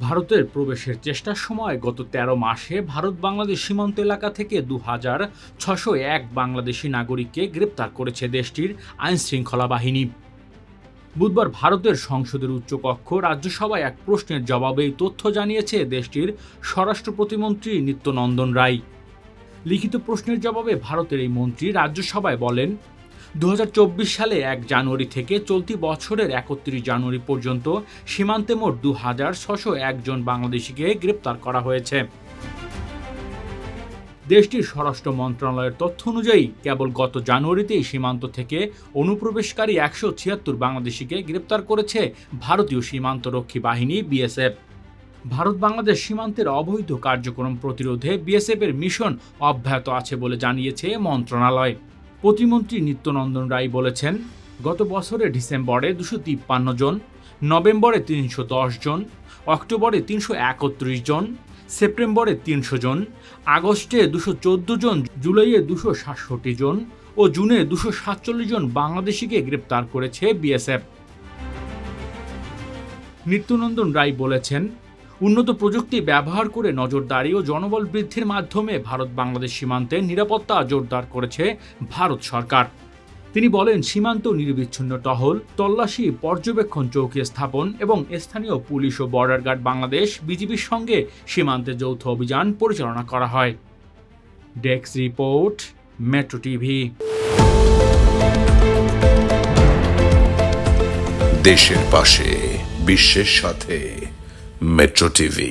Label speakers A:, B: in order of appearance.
A: ভারতের প্রবেশের চেষ্টার সময় গত ১৩ মাসে ভারত বাংলাদেশ সীমান্ত এলাকা থেকে দু হাজার ছশো এক বাংলাদেশি নাগরিককে গ্রেপ্তার করেছে দেশটির আইনশৃঙ্খলা বাহিনী। বুধবার ভারতের সংসদের উচ্চকক্ষ রাজ্যসভায় এক প্রশ্নের জবাবে এই তথ্য জানিয়েছে দেশটির স্বরাষ্ট্র প্রতিমন্ত্রী নিত্যনন্দন রায়। লিখিত প্রশ্নের জবাবে ভারতের এই মন্ত্রী রাজ্যসভায় বলেন দু হাজার চব্বিশ সালে এক জানুয়ারি থেকে চলতি বছরের একত্রিশ জানুয়ারি পর্যন্ত সীমান্তে মোট দু হাজার ছশো একজন বাংলাদেশিকে গ্রেপ্তার করা হয়েছে। দেশটির স্বরাষ্ট্র মন্ত্রণালয়ের তথ্য অনুযায়ী কেবল গত জানুয়ারিতেই সীমান্ত থেকে অনুপ্রবেশকারী একশো ছিয়াত্তর বাংলাদেশিকে গ্রেপ্তার করেছে ভারতীয় সীমান্তরক্ষী বাহিনী বিএসএফ। ভারত বাংলাদেশ সীমান্তের অবৈধ কার্যক্রম প্রতিরোধে বিএসএফ এর মিশন অব্যাহত আছে বলে জানিয়েছে মন্ত্রণালয়। প্রতিমন্ত্রী নিত্যনন্দন রায় বলেছেন, গত বছরের ডিসেম্বরে দুশো তিপ্পান্ন জন, নভেম্বরে তিনশো দশ জন, অক্টোবরে তিনশো একত্রিশ জন, সেপ্টেম্বরে তিনশো জন, আগস্টে দুশো চোদ্দ জন, জুলাইয়ে দুশো সাতষট্টি জন ও জুনে দুশো সাতচল্লিশ জন বাংলাদেশিকে গ্রেপ্তার করেছে বিএসএফ। নিত্যনন্দন রায় বলেছেন উন্নত প্রযুক্তি ব্যবহার করে নজরদারি ও জনবল বৃদ্ধির মাধ্যমে ভারত বাংলাদেশ সীমান্তে নিরাপত্তা জোরদার করেছে ভারত সরকার। তিনি বলেন, সীমান্ত নিরবিচ্ছিন্ন টহল, তল্লাশি, পর্যবেক্ষণ চৌকি স্থাপন এবং স্থানীয় পুলিশ ও বর্ডার গার্ড বাংলাদেশ বিজিবির সঙ্গে সীমান্তে যৌথ অভিযান পরিচালনা করা হয়। ডেক্স রিপোর্ট, মেট্রো টিভি।
B: দেশের পাশে, বিশ্বের সাথে। Metro TV